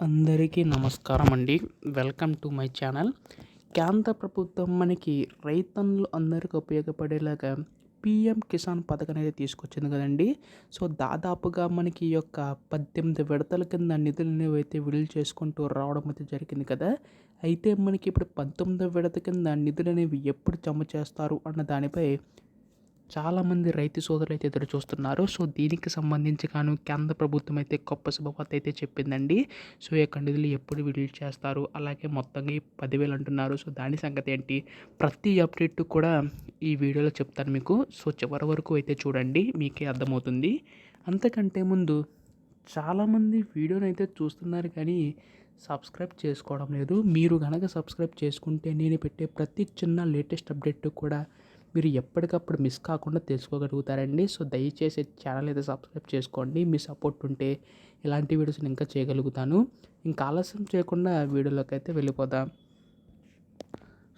అందరికీ నమస్కారం అండి వెల్కమ్ టు మై ఛానల్. కేంద్ర ప్రభుత్వం మనకి రైతన్నులు అందరికీ ఉపయోగపడేలాగా పిఎం కిసాన్ పథకం అనేది తీసుకొచ్చింది కదండి. సో దాదాపుగా మనకి ఈ యొక్క పద్దెనిమిది విడతల కింద నిధులు అయితే విడుదల చేసుకుంటూ రావడం అయితే జరిగింది కదా అయితే మనకి ఇప్పుడు పంతొమ్మిదో విడత కింద నిధులు అనేవి ఎప్పుడు జమ చేస్తారు అన్న దానిపై చాలామంది రైతు సోదరులు అయితే ఎదురు చూస్తున్నారు. సో దీనికి సంబంధించి కాను కేంద్ర ప్రభుత్వం అయితే గొప్ప శుభవార్త అయితే చెప్పిందండి. సో ఈ యొక్క నిధులు ఎప్పుడు విడుదల చేస్తారు? అలాగే మొత్తంగా పదివేలు అంటున్నారు. సో దాని సంగతి ఏంటి? ప్రతి అప్డేట్ కూడా ఈ వీడియోలో చెప్తాను మీకు. సో చివరి వరకు అయితే చూడండి. మీకే అర్థమవుతుంది. అంతకంటే ముందు చాలామంది వీడియోని అయితే చూస్తున్నారు కానీ సబ్స్క్రైబ్ చేసుకోవడం లేదు. మీరు కనుక సబ్స్క్రైబ్ చేసుకుంటే నేను పెట్టే ప్రతి చిన్న లేటెస్ట్ అప్డేట్ కూడా మీరు ఎప్పటికప్పుడు మిస్ కాకుండా తెలుసుకోగలుగుతారండి. సో దయచేసి ఛానల్ అయితే సబ్స్క్రైబ్ చేసుకోండి. మీ సపోర్ట్ ఉంటే ఇలాంటి వీడియోస్ ఇంకా చేయగలుగుతాను. ఇంకా ఆలస్యం చేయకుండా వీడియోలోకి అయితే వెళ్ళిపోదాం.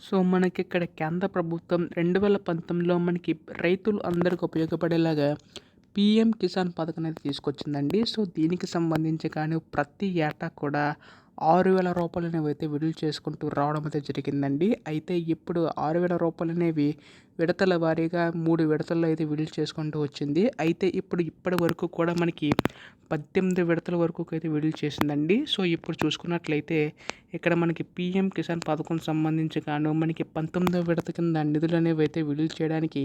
సో మనకి ఇక్కడ కేంద్ర ప్రభుత్వం రెండు వేల పంతొమ్మిదిలో మనకి రైతులు అందరికి ఉపయోగపడేలాగా పిఎం కిసాన్ పథకం అనేది తీసుకొచ్చిందండి. సో దీనికి సంబంధించి కానీ ప్రతి ఏటా కూడా ఆరు వేల రూపాయలు అనేవి అయితే విడుదల చేసుకుంటూ రావడం అయితే జరిగిందండి. అయితే ఇప్పుడు ఆరు వేల రూపాయలు అనేవి విడతల వారీగా మూడు విడతల్లో అయితే విడుదల చేసుకుంటూ వచ్చింది. అయితే ఇప్పుడు ఇప్పటి వరకు కూడా మనకి పద్దెనిమిది విడతల వరకు అయితే విడుదల చేసిందండి. సో ఇప్పుడు చూసుకున్నట్లయితే ఇక్కడ మనకి పిఎం కిసాన్ పథకం సంబంధించి కాను మనకి పంతొమ్మిదో విడత కింద నిధులు అనేవి అయితే విడుదల చేయడానికి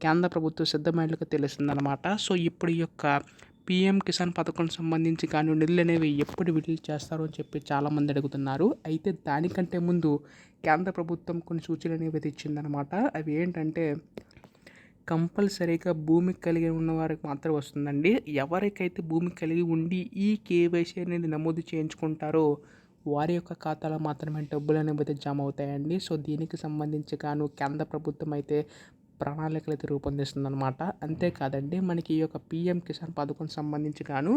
కేంద్ర ప్రభుత్వం సిద్ధమైనట్లుగా తెలిసిందనమాట సో ఇప్పుడు ఈ యొక్క పిఎం కిసాన్ పథకం సంబంధించి కానీ నిధులు అనేవి ఎప్పుడు విడుదల చేస్తారు అని చెప్పి చాలామంది అడుగుతున్నారు. అయితే దానికంటే ముందు కేంద్ర ప్రభుత్వం కొన్ని సూచనలు అనేవి ఇచ్చిందనమాట అవి ఏంటంటే కంపల్సరీగా భూమి కలిగి ఉన్న వారికి మాత్రమే వస్తుందండి. ఎవరికైతే భూమి కలిగి ఉండి ఈ కేవైసీ అనేది నమోదు చేయించుకుంటారో వారి యొక్క ఖాతాలో మాత్రమే డబ్బులు అనేవి జమ అవుతాయండి. సో దీనికి సంబంధించి గాను కేంద్ర ప్రభుత్వం అయితే ప్రణాళికలు అయితే రూపొందిస్తుందన్నమాట. అంతేకాదండి మనకి ఈ యొక్క పిఎం కిసాన్ పథకం సంబంధించి గాను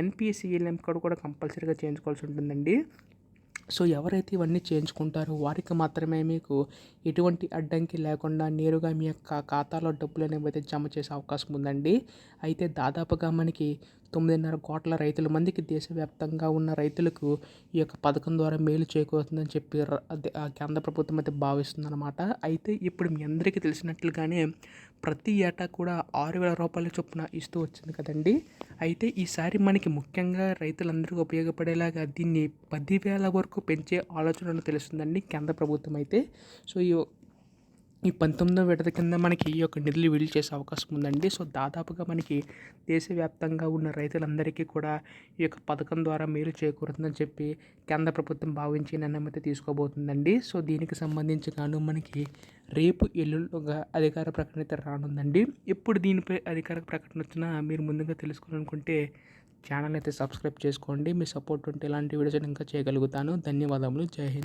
ఎన్పిసిఎల్ఎం కోడ్ కూడా కంపల్సరీగా చేయించుకోవాల్సి ఉంటుందండి. సో ఎవరైతే ఇవన్నీ చేయించుకుంటారో వారికి మాత్రమే మీకు ఎటువంటి అడ్డంకి లేకుండా నేరుగా మీ యొక్క ఖాతాలో డబ్బులు అనేవి అయితే జమ చేసే అవకాశం ఉందండి. అయితే దాదాపుగా మనకి తొమ్మిదిన్నర కోట్ల రైతుల మందికి దేశవ్యాప్తంగా ఉన్న రైతులకు ఈ యొక్క పథకం ద్వారా మేలు చేకూరుతుందని చెప్పి కేంద్ర ప్రభుత్వం అయితే భావిస్తుందన్నమాట. అయితే ఇప్పుడు మీ అందరికీ తెలిసినట్లుగానే ప్రతి ఏటా కూడా ఆరు వేల రూపాయల చొప్పున ఇస్తూ వచ్చింది కదండి. అయితే ఈసారి మనకి ముఖ్యంగా రైతులందరికీ ఉపయోగపడేలాగా దీన్ని పదివేల వరకు పెంచే ఆలోచనలు తెలుస్తుందండి కేంద్ర ప్రభుత్వం అయితే. సో ఈ ఈ పంతొమ్మిదో విడత కింద మనకి ఈ యొక్క నిధులు విడుదల చేసే అవకాశం ఉందండి. సో దాదాపుగా మనకి దేశవ్యాప్తంగా ఉన్న రైతులందరికీ కూడా ఈ యొక్క పథకం ద్వారా మేలు చేకూరుతుందని చెప్పి కేంద్ర ప్రభుత్వం భావించి నిర్ణయం తీసుకోబోతుందండి. సో దీనికి సంబంధించి గాను మనకి రేపు ఎల్లుండిగా అధికార ప్రకటన అయితే రానుందండి. ఎప్పుడు దీనిపై అధికార ప్రకటన వచ్చినా మీరు ముందుగా తెలుసుకోవాలనుకుంటే ఛానల్ అయితే సబ్స్క్రైబ్ చేసుకోండి. మీ సపోర్ట్ ఉంటే ఇలాంటి వీడియోస్ ఇంకా చేయగలుగుతాను. ధన్యవాదములు. జై హింద్.